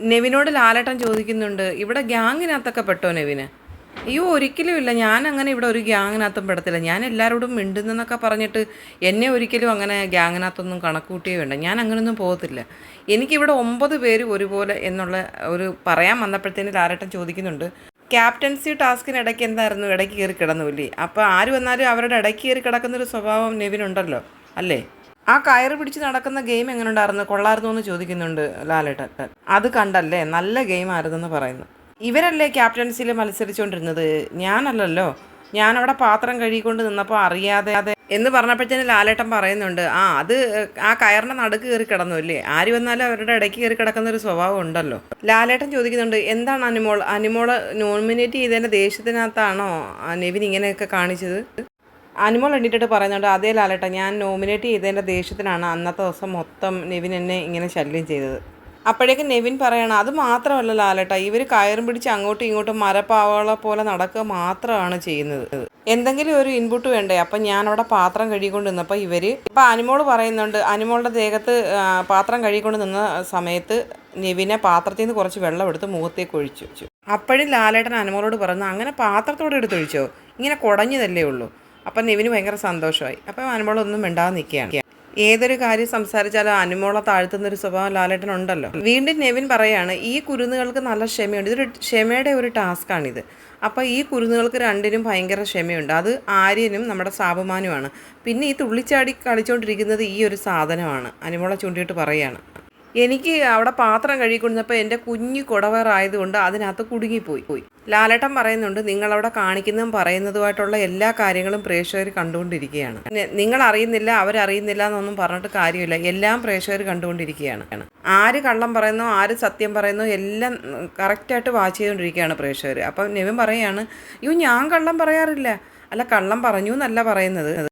നെവിനോട് ലാലേട്ടൻ ചോദിക്കുന്നുണ്ട് ഇവിടെ ഗ്യാങ്ങിനകത്തൊക്കെ പെട്ടോ നെവിന്? അയ്യോ ഒരിക്കലും ഇല്ല. ഞാൻ അങ്ങനെ ഇവിടെ ഒരു ഗ്യാങ്ങിനകത്തും പെടത്തില്ല. ഞാൻ എല്ലാവരോടും മിണ്ടുന്നെന്നൊക്കെ പറഞ്ഞിട്ട് എന്നെ ഒരിക്കലും അങ്ങനെ ഗ്യാങ്ങിനകത്തൊന്നും കണക്കൂട്ടിയേ വേണ്ട. ഞാൻ അങ്ങനെയൊന്നും പോകത്തില്ല. എനിക്കിവിടെ ഒമ്പത് പേര് ഒരുപോലെ എന്നുള്ള ഒരു പറയാൻ വന്നപ്പോഴത്തേന് ലാലേട്ടൻ ചോദിക്കുന്നുണ്ട് ക്യാപ്റ്റൻസി ടാസ്കിനിടയ്ക്ക് എന്തായിരുന്നു? ഇടയ്ക്ക് കയറി കിടന്നുല്ലേ? അപ്പോൾ ആര് വന്നാലും അവരുടെ ഇടയ്ക്ക് കയറി കിടക്കുന്നൊരു സ്വഭാവം നെവിനുണ്ടല്ലോ അല്ലേ? ആ കയറ് പിടിച്ച് നടക്കുന്ന ഗെയിം എങ്ങനെ ഉണ്ടായിരുന്നു കൊള്ളായിരുന്നു എന്ന് ചോദിക്കുന്നുണ്ട് ലാലേട്ടൻ. അത് കണ്ടല്ലേ? നല്ല ഗെയിം ആയിരുന്നെന്ന് പറയുന്നു. ഇവരല്ലേ ക്യാപ്റ്റൻസിയിൽ മത്സരിച്ചുകൊണ്ടിരുന്നത് ഞാനല്ലല്ലോ. ഞാനവിടെ പാത്രം കഴുകിക്കൊണ്ട് നിന്നപ്പോൾ അറിയാതെ അതെ എന്ന് പറഞ്ഞപ്പോഴത്തേന് ലാലേട്ടൻ പറയുന്നുണ്ട് ആ അത് ആ കയറിന്റെ നടുക്ക് കയറി കിടന്നു അല്ലേ? ആര് വന്നാലും അവരുടെ ഇടയ്ക്ക് കയറി കിടക്കുന്ന ഒരു സ്വഭാവം ഉണ്ടല്ലോ. ലാലേട്ടൻ ചോദിക്കുന്നുണ്ട് എന്താണ് അനിമോൾ? അനുമോൾ നോമിനേറ്റ് ചെയ്തതിന്റെ ദേഷ്യത്തിനകത്താണോ? നെവിൻ ഇങ്ങനെയൊക്കെ കാണിച്ചത്? അനിമോൾ എണ്ണിട്ടിട്ട് പറയുന്നുണ്ട് അതേ ലാലേട്ട ഞാൻ നോമിനേറ്റ് ചെയ്തതിന്റെ ദേഷ്യത്തിനാണ് അന്നത്തെ ദിവസം മൊത്തം നെവിൻ എന്നെ ഇങ്ങനെ ശല്യം ചെയ്തത്. അപ്പോഴേക്ക് നെവിൻ പറയണം അത് മാത്രമല്ല ലാലേട്ട ഇവർ കയറും പിടിച്ച് അങ്ങോട്ടും ഇങ്ങോട്ടും മരപ്പാവളെ പോലെ നടക്കുക മാത്രമാണ് ചെയ്യുന്നത്. എന്തെങ്കിലും ഒരു ഇൻപുട്ട് വേണ്ടേ? അപ്പം ഞാൻ അവിടെ പാത്രം കഴുകിക്കൊണ്ട് നിന്നപ്പോൾ ഇവർ ഇപ്പം അനിമോൾ പറയുന്നുണ്ട് അനിമോളുടെ ദേഹത്ത് പാത്രം കഴുകിക്കൊണ്ട് നിന്ന സമയത്ത് നെവിനെ പാത്രത്തിൽ നിന്ന് കുറച്ച് വെള്ളം എടുത്ത് മുഖത്തേക്ക് ഒഴിച്ചു അപ്പോഴും ലാലേട്ടൻ അനിമോളോട് പറഞ്ഞു അങ്ങനെ പാത്രത്തോടെ എടുത്തൊഴിച്ചോ ഇങ്ങനെ കുടഞ്ഞതല്ലേ ഉള്ളൂ. അപ്പം നിവിന് ഭയങ്കര സന്തോഷമായി. അപ്പം അനുമോളൊന്നും മിണ്ടാതെ നിൽക്കുകയാണ്. ഏതൊരു കാര്യം സംസാരിച്ചാലും അനുമോളെ താഴ്ത്തുന്ന ഒരു സ്വഭാവം ലാലേട്ടൻ ഉണ്ടല്ലോ. വീണ്ടും നെവിൻ പറയാണ് ഈ കുരുന്നുകൾക്ക് നല്ല ക്ഷമയുണ്ട്. ഇതൊരു ക്ഷമയുടെ ഒരു ടാസ്ക്കാണിത് അപ്പോൾ ഈ കുരുന്നുകൾക്ക് രണ്ടിനും ഭയങ്കര ക്ഷമയുണ്ട്. അത് ആര്യനും നമ്മുടെ സാബുമാനുമാണ്. പിന്നെ ഈ തുള്ളിച്ചാടി കളിച്ചുകൊണ്ടിരിക്കുന്നത് ഈ ഒരു സാധനമാണ്. അനുമോളെ ചൂണ്ടിയിട്ട് പറയാണ്. എനിക്ക് അവിടെ പാത്രം കഴുകിക്കൊണ്ടിരുന്നപ്പോൾ എന്റെ കുഞ്ഞു കുടവേറായതുകൊണ്ട് അതിനകത്ത് കുടുങ്ങിപ്പോയി. പോയി. ലാലട്ടം പറയുന്നുണ്ട് നിങ്ങളവിടെ കാണിക്കുന്നതും പറയുന്നതുമായിട്ടുള്ള എല്ലാ കാര്യങ്ങളും പ്രേക്ഷകർ കണ്ടുകൊണ്ടിരിക്കുകയാണ്. നിങ്ങൾ അറിയുന്നില്ല അവരറിയുന്നില്ല എന്നൊന്നും പറഞ്ഞിട്ട് കാര്യമില്ല. എല്ലാം പ്രേക്ഷകർ കണ്ടുകൊണ്ടിരിക്കുകയാണ്. ആര് കള്ളം പറയുന്നോ ആര് സത്യം പറയുന്നോ എല്ലാം കറക്റ്റായിട്ട് വാച്ച് ചെയ്തുകൊണ്ടിരിക്കുകയാണ് പ്രേക്ഷകർ. അപ്പം നെവിൻ പറയുകയാണ് അയ്യോ ഞാൻ കള്ളം പറയാറില്ല. അല്ല കള്ളം പറഞ്ഞു എന്നല്ല പറയുന്നത്.